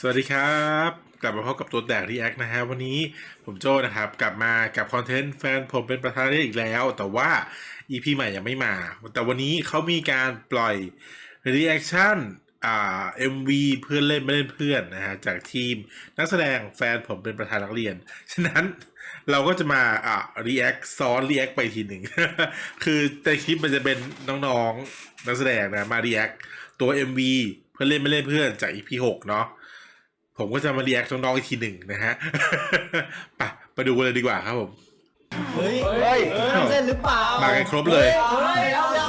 สวัสดีครับ กลับมาพบกับตัวแตกรีแอคนะฮะวันนี้ผมโจ้นะครับ กลับมากับคอนเทนต์แฟนผมเป็นประธานได้อีกแล้ว แต่ว่า EP ใหม่ยังไม่มา แต่วันนี้เขามีการปล่อยรีแอคชั่นอ่า MV เพื่อนเล่นไม่เล่นเพื่อนนะฮะจากทีมนักแสดงแฟนผมเป็นประธานนักเรียน ฉะนั้นเราก็จะมาอ่ารีแอคซ้อนรีแอคไปทีหนึ่ง คือในคลิปมันจะเป็นน้องๆนักแสดงนะมารีแอคตัว MV เพื่อนเล่นไม่เล่นเพื่อนจาก EP หกเนาะ ผมก็จะมาเรียกน้องๆอีกทีหนึ่งนะฮะไปไปดูกันเลยดีกว่าครับผม เฮ้ยเฮ้ยเส้นหรือเปล่ามากันครบเลยเฮ้ยเอาแล้ว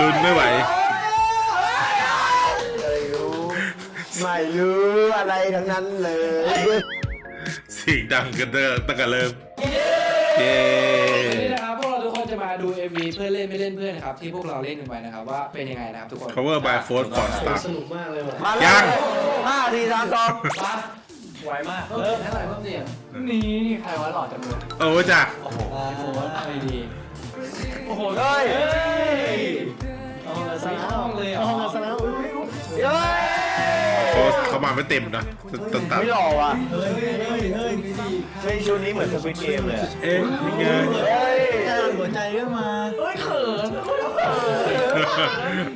ลุ้นไม่ไหวไม่รู้อะไรทั้งนั้นเลยเสียงดังกันเด้อตั้งแต่เริ่มเย้ MV เพื่อนเล่นไม่เล่นเพื่อนครับที่พวกเราเล่นกันไปนะครับว่าเป็นยังไงนะครับทุกคน cover by Force for Star สนุกมากเลยว่ะมายัแล้วงห้าทีสามสองมาไวมาก เพิ่มเท่าไหร่เพิ่มเสียงนี่ใครวะหล่อจังเลยโอ้จ้ะโอ้โหอะไรดีโอ้โหเฮ้ยเอาละสิห้องเลยเหรห้อองสนามอุ้ยเฮ้ยเขาเขามาไม่เต็มนะตัดตัดไม่หล่อว่ะเฮ้ยเฮ้ยเฮ้ยเฮ้ยชุดนี้เหมือนสวิตเกมเลยอะเอ๊ะยังไงเฮ้ยแค่ หัวใจก็มา เฮ้ยเขิน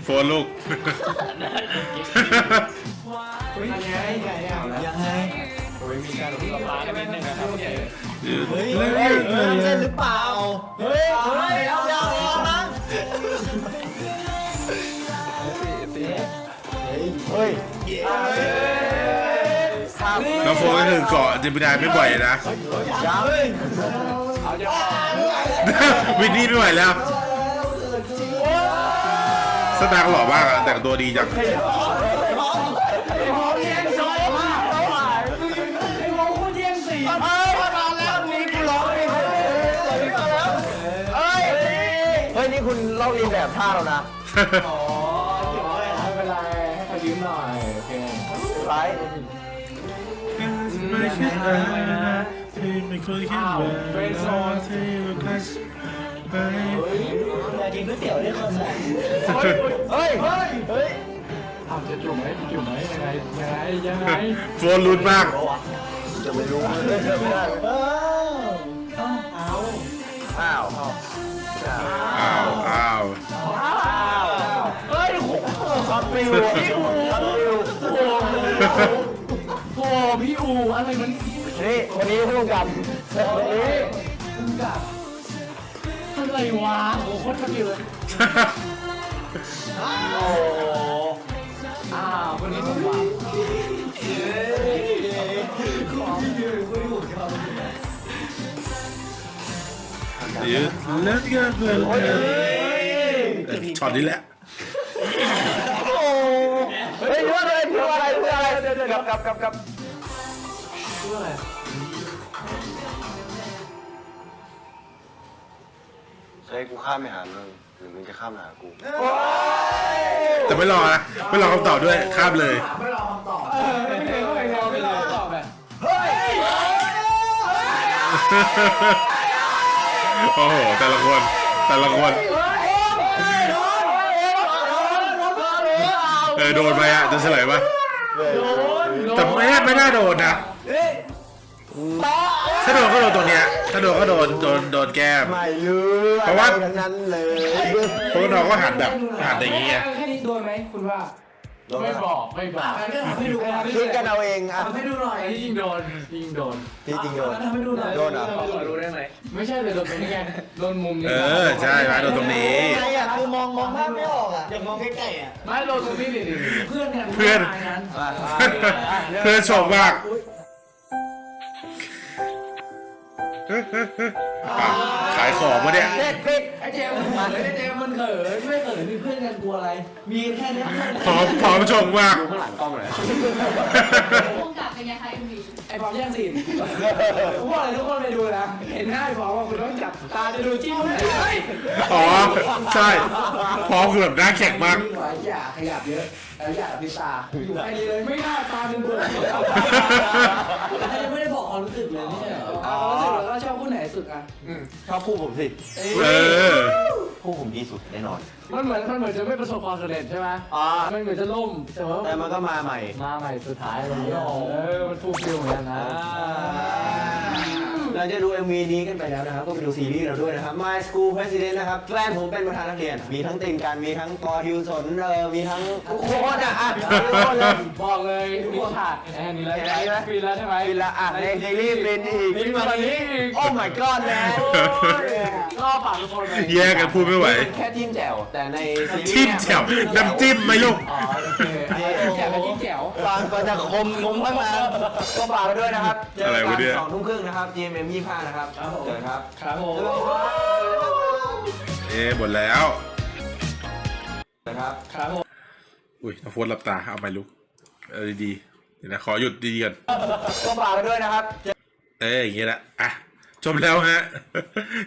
โฟนลูกยังไงไงเอาละยังไง โอ้ยมีการระบายกันนิดนึงนะครับเนี่ยเฮ้ยเล่นเฮ้ยเล่นเส้เล่นนหรือเปล่า เฮ้ยเฮ้ยเอาแล้วเอานะเฮ้ยครับน้องโฟนก็คือเกาะเจมินายไม่บ่อยนะยังเอาจะ วินนี่ไม่ไหวแล้วสตาร์หล่อมากอะแต่งตัวดีจังไอ้โมโคตรแย่งสีเฮ้ยมาแล้วนี่คุณร้องเองเฮ้ยเฮ้ย นี่คุณลอกเลียนแบบท่าเรานะอ๋อไม่เป็นไรให้เขายืมหน่อยโอเคไลฟ์ไม่คิดอะ ไม่เคยคิดว่าที่มันใกล้ไปอยากินก๋วยเตี๋ยวด้วยคนไหนเฮ้ย เฮ้ยอ้าวจะจุ่มไหมจุ่มไหมยังไงยังไงยังไงโฟนลุ้นมาก จะไม่รู้เลยจะไม่ได้เออเอาอ้าวอ้าวอ้าวเฮ้ยคอนฟิวคอนฟิวโอ้พี่อูอะไรมัน นี่วันนี้ผู้กำกับวันนี้มึงกับอะไรวะโอ้โคตรมันอยู่เลยโอ้อ้าวคนนี้ผมว่าเดี๋ยวเล่นกันเพื่อนช็อตนี้แหละเฮ้ยเพื่ออะไรเพื่ออะไรเพื่ออะไรกลับกลับกลับกลับ เพื่ออะไรจะให้กูข้ามไปหามึงหรือมึงจะข้ามมาหากูแต่ไม่รอนะไม่รอคำตอบด้วยข้ามเลย ไม่รอคำตอบเออไม่เคยไม่เคยไม่เคยตอบแบบโอ้โหแต่ละคนแต่ละคนเออโดนไปอะจะเฉลยปะแต่ไม่น่าไม่น่าโดนนะ ถ้าโดนก็โดนตรงเนี้ยถ้าโดนก็โดนโดนโดนแก้ม ไม่รู้เพราะว่าทั้งนั้นเลยเพราะว่าน้องก็หันแบบหันอย่างงี้ไงแค่นี้โดนไหมคุณว่าไม่บอกไม่บอกก็ทำให้ดูคิดกันเอาเองอะทำให้ดูหน่อยยิงโดนยิงโดน ที่จริงโดนทำให้ดูหน่อยโดนเหรอขอรู้ได้ไหมไม่ใช่แต่โดนเป็นยังไงโดนมุมนี้เออใช่ไหมโดนตรงนี้ ใครอะคือมองมองภาพไม่ออกอะอยากมองใกล้ๆอะไม่โดนตรงนี้ดิดิเพื่อนกันเพื่อนกันเพื่อนชมมากอ่ะขายของมาเนี่ยเด็ดฟิกไอ้เจมส์มันไอ้เจมส์มันเขินไม่เขินมีเพื่อนกันกลัวอะไร มีแค่เนี้ยพร้อมพร้อมชมมาก ดูข้างหลังกล้องเลยวงกับเป็นไงคะเอ็มวีไอ้พร้อมแย่งซีนทุกคนเลยทุกคนไปดูนะเห็นหน้าไอ้พร้อมว่าคุณต้องจับตาจะดูจิ้มไหนเฮ้ยอ๋อ ใช่ พร้อมคือแบบหน้าแข็งมาก วิ่งไว้อย่าขยับเยอะแล้วอยากพิตาอยู่แค่นี้เลยไม่น่าตาเป็นเบื่อ สุดอะชอบคู่ผมสิเออคู่ผมดีสุดแน่นอน มันเหมือนมันเหมือนจะไม่ประสบความสำเร็จใช่ไหมอ่า มันเหมือนจะล่มแต่ว่าแต่มันก็มาใหม่ มาใหม่สุดท้ายอะไรอย่างเงี้ยเออมันฟูลฟิลเหมือนกันนะ เราจะดู MV นี้กันไปแล้วนะครับ ก็ไปดูซีรีส์เราด้วยนะครับ My School President นะครับแฟนผมเป็นประธานนักเรียน มีทั้งตินกันมีทั้งกอทิวสนเออมีทั้งทุกคนอะอะทุกคนเลย บอกเลยมีฉากแอนนี้แล้วเห็นไหมฟินแล้วใช่ไหมฟินละอะในซีรีส์ฟินอีกฟินกว่านี้อีกโอ้ my god แมน ก็ฝากทุกคนไปแยกกันพูดไม่ไหว แค่จิ้มแจ่วแต่ในซีรีส์จิ้มเนี่ยแจ่วน้ำจิ้มไหมลูก อ๋อโอเคแจ๋วเป็นแจ๋วฟังก็จะคมงงมากนะก็ฝากไว้ด้วยนะครับเจออะไรกัวะเนี่ยนสองทุ่มครึ่งนะครับ GMM 25นะครับเจอครับ ครับผมเอ๊ะหมดแล้วนะครับ ครับผมอุ้ยน้องโฟนหลับตา เอาไปลูกเออดีๆเดี๋ยวนะขอหยุดดีๆก่อนก็ฝากไว้ด้วยนะครับ เอ้ยอย่างเงี้ยแหละอะ จบแล้วฮะ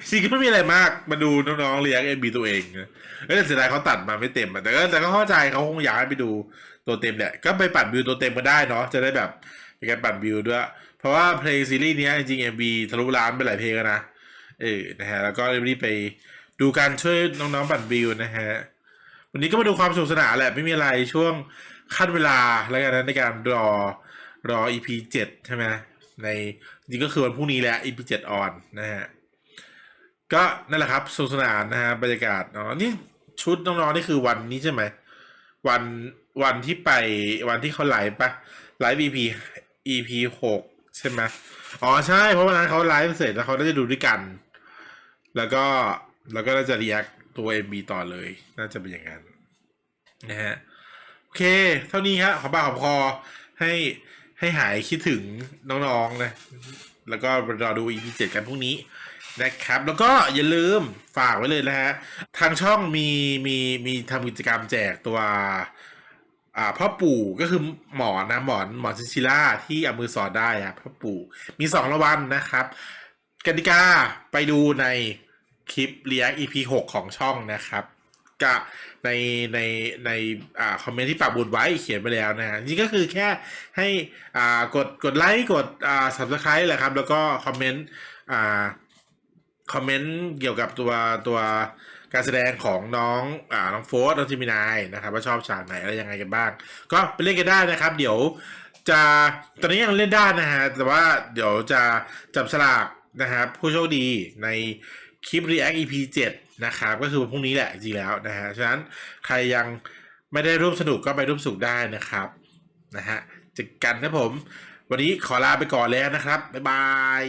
จริงก็ไม่มีอะไรมากมาดูน้องๆเลี้ยงเอ็นบีตัวเองนะเอ้ยแต่เสียดายเขาตัดมาไม่เต็มอะแต่ก็แต่ก็เข้าใจเขาคงอยากให้ไปดูตัวเต็มแหละก็ไปปั่นวิวตัวเต็มก็ได้เนาะจะได้แบบเป็นการปั่นวิวด้วย เพราะว่าเพลงซีรีส์เนี้ยจริงเอ็มบีทะลุล้านไปหลายเพลงนะเออนะฮะแล้วก็รีบไปดูการช่วยน้องๆปั่นวิวนะฮะวันนี้ก็มาดูความสนุกสนานแหละไม่มีอะไรช่วงขั้นเวลาแล้วกันนะในการรอรอ EP เจ็ดใช่ไหม ในจริงก็คือวันพรุ่งนี้แหละ EP เจ็ดออนนะฮะก็นั่นแหละครับสนุกสนานนะฮะบรรยากาศเนาะนี่ชุดน้องๆนี่คือวันนี้ใช่ไหมวันวันที่ไปวันที่เขาไลฟ์ปะไลฟ์ EP EP หกใช่ไหมอ๋อใช่ เพราะวันนั้นเขาไลฟ์เสร็จแล้วเขาน่าจะดูด้วยกัน แล้วก็แล้วก็น่าจะรีแอคตัว MB ต่อเลย น่าจะเป็นอย่างนั้นนะฮะโอเค เท่านี้ฮะขอบ่ากขอคอให้ ให้หายคิดถึงน้องๆนะ แล้วก็รอดู EP 7กันพรุ่งนี้นะครับ แล้วก็อย่าลืมฝากไว้เลยนะฮะ ทางช่องมีมีมีทำกิจกรรมแจกตัวอ่าพ่อปู่ก็คือหมอนนะหมอนหมอนซิชิล่าที่เอามือสอดได้อะพ่อปู่มีสองรางวัลนะครับกติกาไปดูในคลิป React EP 6 ของช่องนะครับ กะในในในอ่าคอมเมนต์ที่ปักบุญไว้เขียนไปแล้วนะฮะจริงๆก็คือแค่ให้อ่ากดกดไลค์กดอ่า subscribe แหละครับ แล้วก็คอมเมนต์อ่าคอมเมนต์เกี่ยวกับตัวตัวการแสดงของน้องอ่าน้องโฟร์น้องจิมินายนะครับว่าชอบฉากไหนอะไรยังไงกันบ้าง ก็ไปเล่นกันได้นะครับ เดี๋ยวจะตอนนี้ยังเล่นได้นะฮะแต่ว่าเดี๋ยวจะจับฉลากนะครับผู้โชคดีใน คลิป React EP 7 นะครับก็คือวันพรุ่งนี้แหละจริงแล้วนะฮะฉะนั้นใครยังไม่ได้ร่วมสนุกก็ไปร่วมสนุกได้นะครับนะฮะเจอกันนะผม วันนี้ขอลาไปก่อนแล้วนะครับ บ๊ายบาย